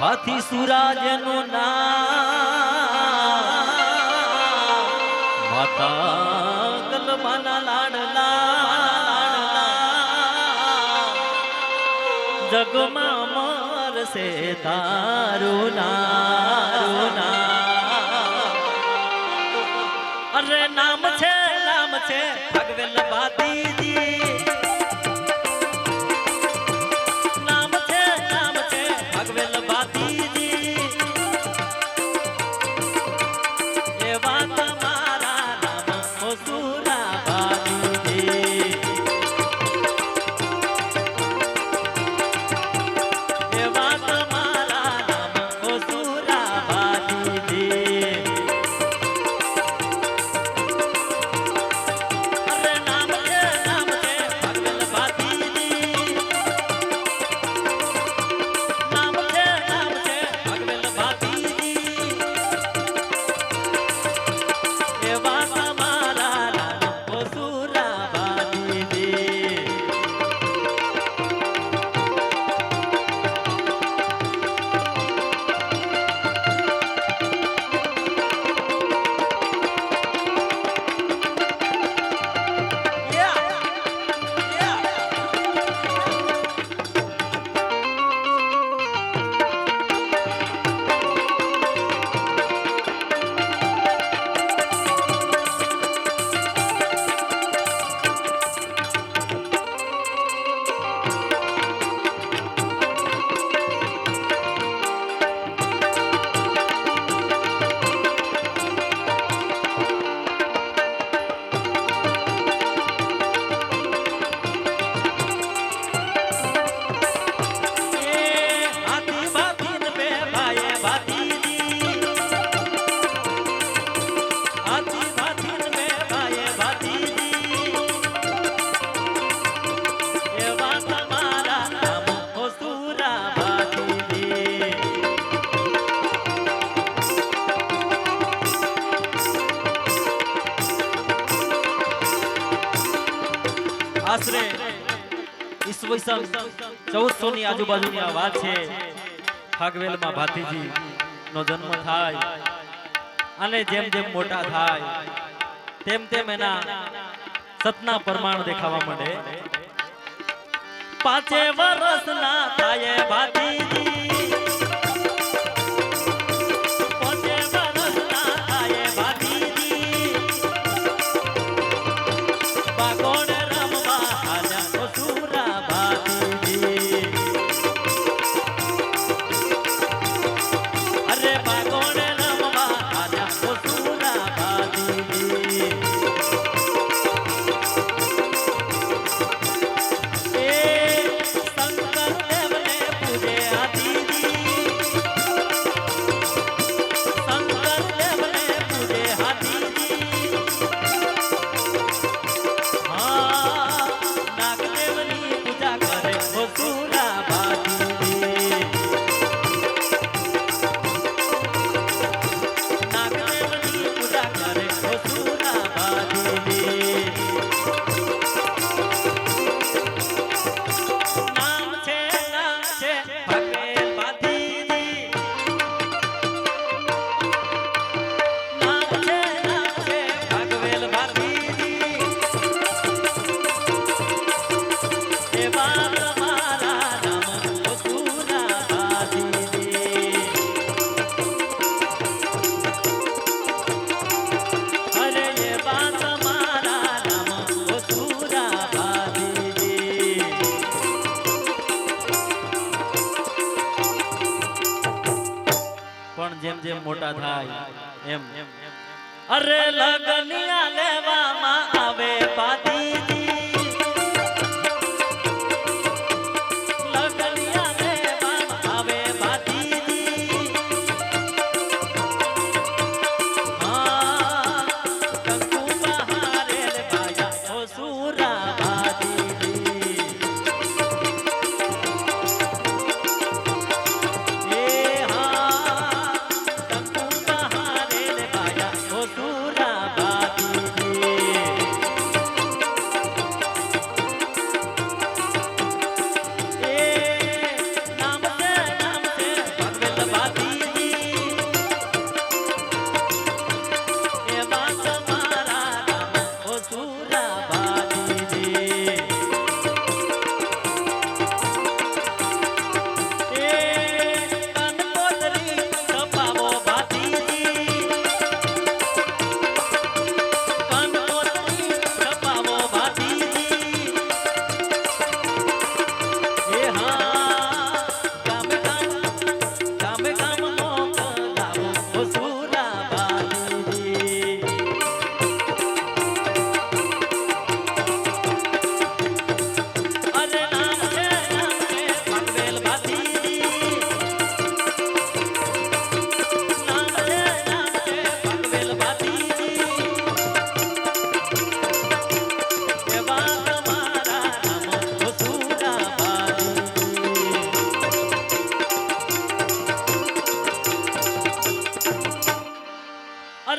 હાથી સુરાજનું નામ. માતા કલમાના લાડલા. જગમાં મરશે તારું ના નામ. અરે નામ છે નામ છે, ભગવેલ બાતીજી આશરે ઈસવીસન ચૌદસો ની આજુબાજુની આ વાત છે. ફાગવેલમાં ભાતીજી નો જન્મ થાય અને જેમ જેમ મોટા થાય, તેમ તેમ એના સતના પ્રમાણ દેખાવા માંડે. પાંચે વર્ષના થાય ભાતીજી. જેમ મોટા થાય એમ. અરે લગનિયા લેવામાં આવે પાતી સુરા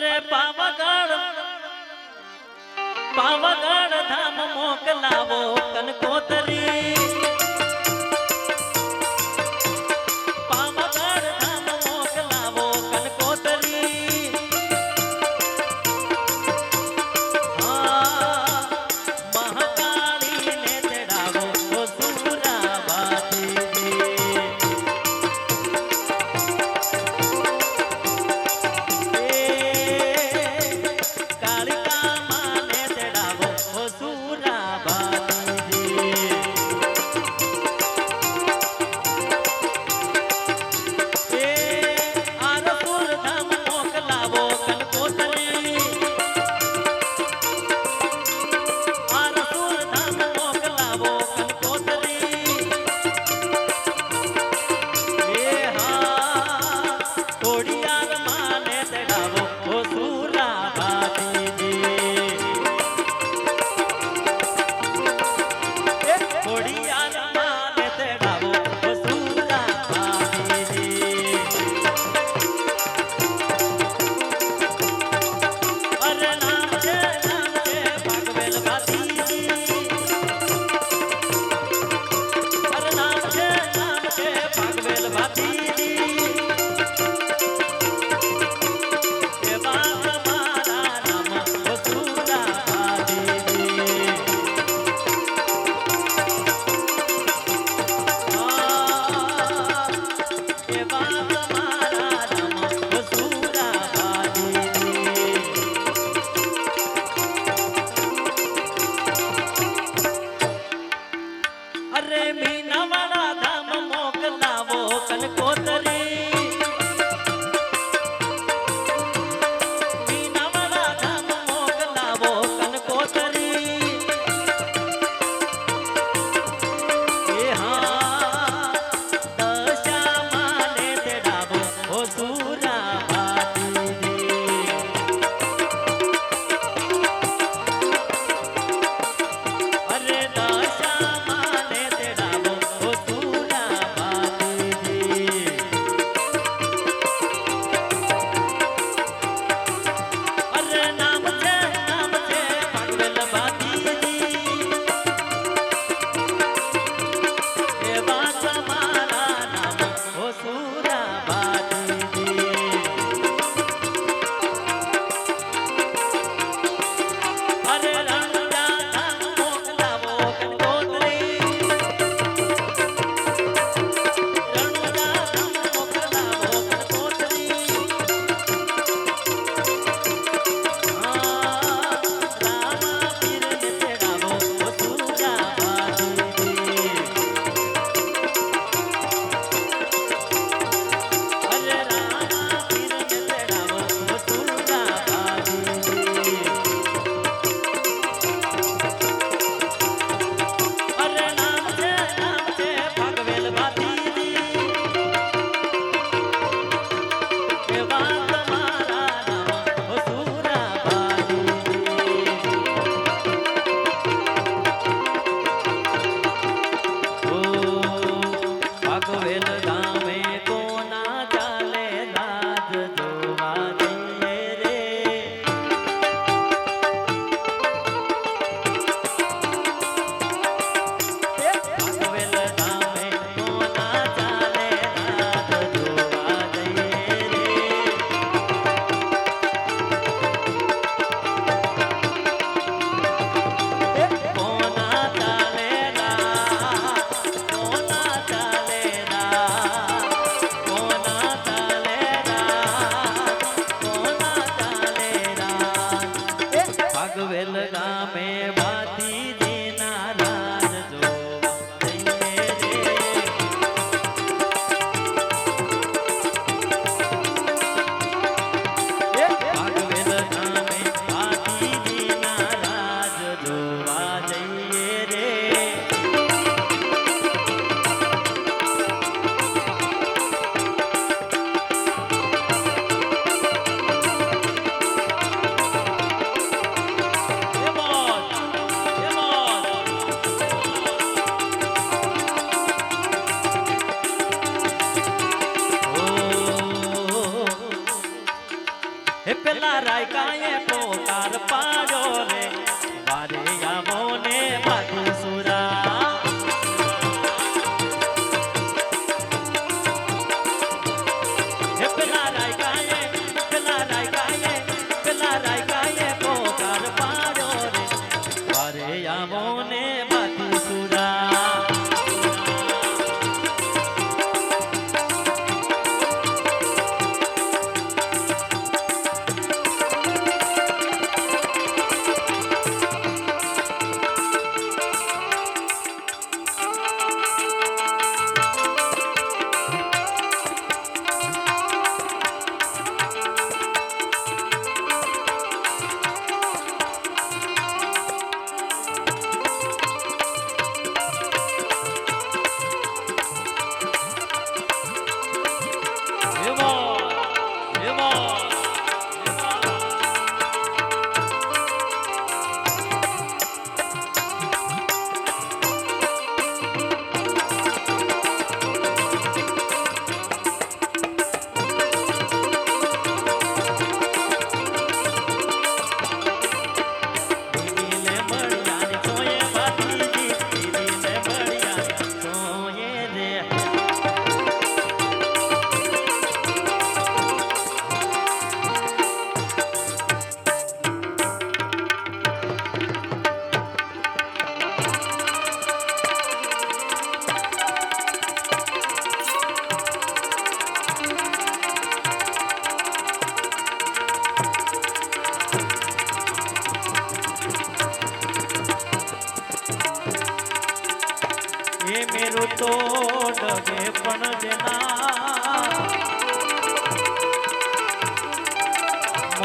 અરે પાવાગઢ. પાવાગઢ ધામ મોકલાવો કનકોતરી.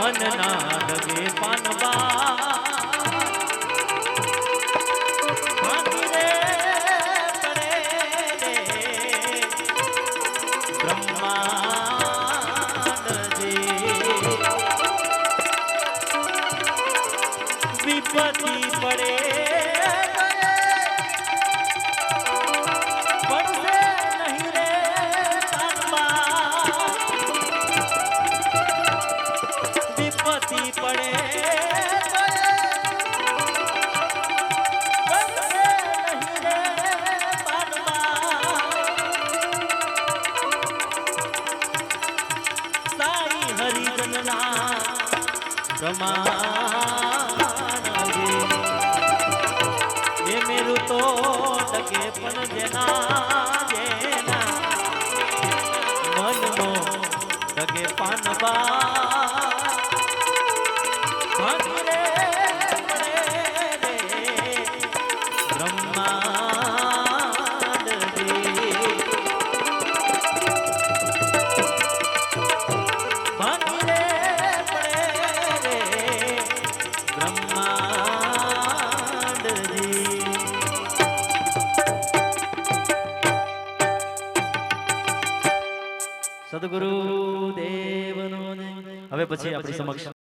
મન ના લગે પાનવા. જેના મનનો લગે પાનવા. સદગુરુ દેવનો હવે પછી આપણી સમક્ષ